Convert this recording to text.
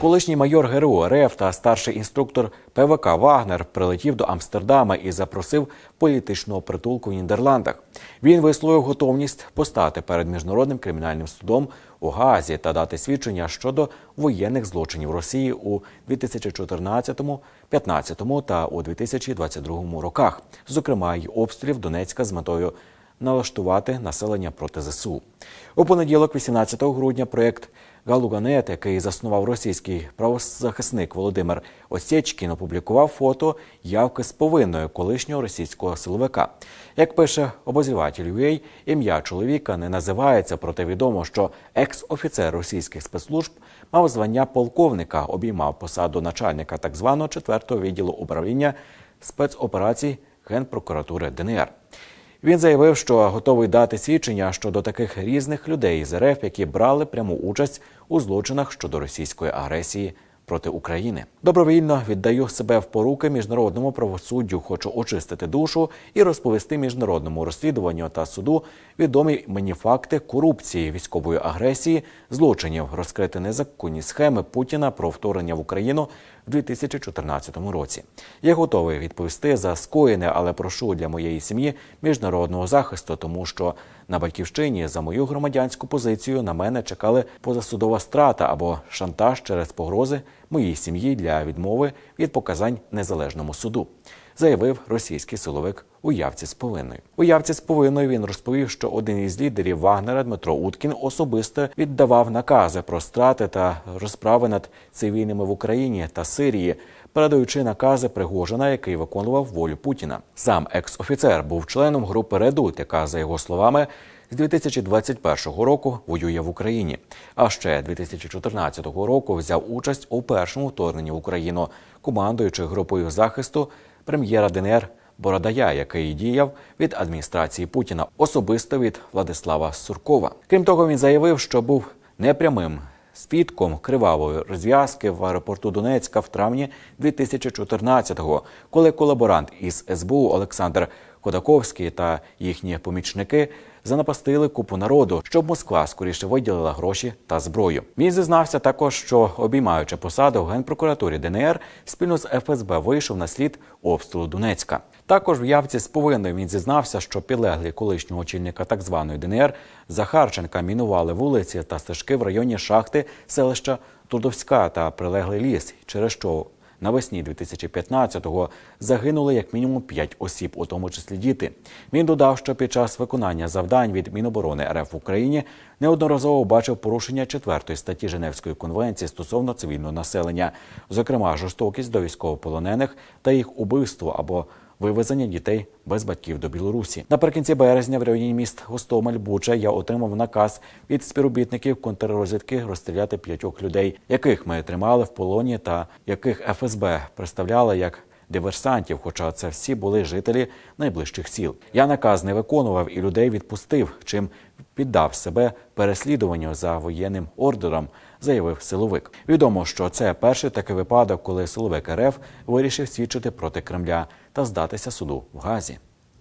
Колишній майор ГРУ РФ та старший інструктор ПВК Вагнер прилетів до Амстердама і запросив політичного притулку в Нідерландах. Він висловив готовність постати перед міжнародним кримінальним судом у Гаазі та дати свідчення щодо воєнних злочинів Росії у 2014, 2015 та у 2022 роках, зокрема й обстрілів Донецька з метою налаштувати населення проти ЗСУ. У понеділок, 18 грудня, проєкт Галуганет, який заснував російський правозахисник Володимир Осєчкін, опублікував фото явки з повинною колишнього російського силовика. Як пише обозріватель UA, ім'я чоловіка не називається, проте відомо, що екс-офіцер російських спецслужб мав звання полковника, обіймав посаду начальника так званого 4-го відділу управління спецоперацій Генпрокуратури ДНР. Він заявив, що готовий дати свідчення щодо таких різних людей з РФ, які брали пряму участь у злочинах щодо російської агресії проти України. Добровільно віддаю себе в поруки міжнародному правосуддю. Хочу очистити душу і розповісти міжнародному розслідуванню та суду відомі мені факти корупції, військової агресії, злочинів, розкрити незаконні схеми Путіна про вторгнення в Україну в 2014 році. Я готовий відповісти за скоєне, але прошу для моєї сім'ї міжнародного захисту, тому що на батьківщині за мою громадянську позицію на мене чекали позасудова страта або шантаж через погрози моїй сім'ї для відмови від показань незалежному суду. Заявив російський силовик у явці з повинною. У явці з повинною він розповів, що один із лідерів Вагнера Дмитро Уткін особисто віддавав накази про страти та розправи над цивільними в Україні та Сирії, передаючи накази Пригожина, який виконував волю Путіна. Сам екс-офіцер був членом групи Редут, яка, за його словами, з 2021 року воює в Україні. А ще 2014 року взяв участь у першому вторгненні в Україну, командуючи групою захисту прем'єра ДНР Бородая, який діяв від адміністрації Путіна, особисто від Владислава Суркова. Крім того, він заявив, що був непрямим свідком кривавої розв'язки в аеропорту Донецька в травні 2014-го, коли колаборант із СБУ Олександр Ходаковський та їхні помічники занапастили купу народу, щоб Москва скоріше виділила гроші та зброю. Він зізнався також, що обіймаючи посаду в генпрокуратурі ДНР, спільно з ФСБ вийшов на слід обстрілу Донецька. Також в явці з повинною він зізнався, що підлеглі колишнього очільника так званої ДНР Захарченка мінували вулиці та стежки в районі шахти селища Трудовська та прилеглий ліс, через що навесні 2015-го загинули як мінімум 5 осіб, у тому числі діти. Він додав, що під час виконання завдань від Міноборони РФ в Україні неодноразово бачив порушення четвертої статті Женевської конвенції стосовно цивільного населення, зокрема жорстокість до військовополонених та їх убивство або вивезення дітей без батьків до Білорусі. Наприкінці березня в районі міст Гостомель Буча я отримав наказ від співробітників контррозвідки розстріляти п'ятьох людей, яких ми тримали в полоні, та яких ФСБ представляла як диверсантів. Хоча це всі були жителі найближчих сіл. Я наказ не виконував і людей відпустив, чим піддав себе переслідуванню за воєнним ордером, заявив силовик. Відомо, що це перший такий випадок, коли силовик РФ вирішив свідчити проти Кремля та здатися суду в Газі.